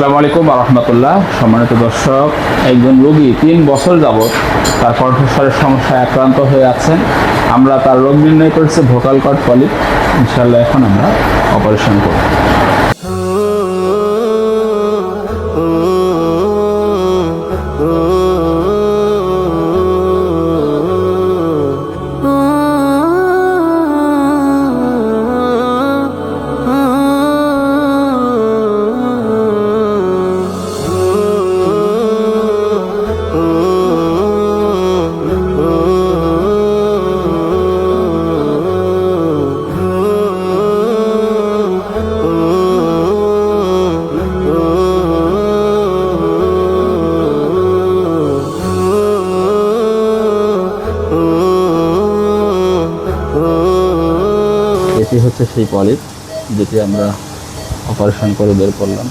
আসসালামু আলাইকুম রহমতুল্লাহ সম্মানিত দর্শক একজন রোগী তিন বছর যাবৎ তার কণ্ঠস্বরের সমস্যায় আক্রান্ত হয়ে আছেন আমরা তার রোগ নির্ণয় করেছি ভোকাল কর্ড পলি ইনশাল্লাহ এখন আমরা অপারেশন করব এটি হচ্ছে সেই পলিপ যেটি আমরা অপারেশন করে বের করলাম।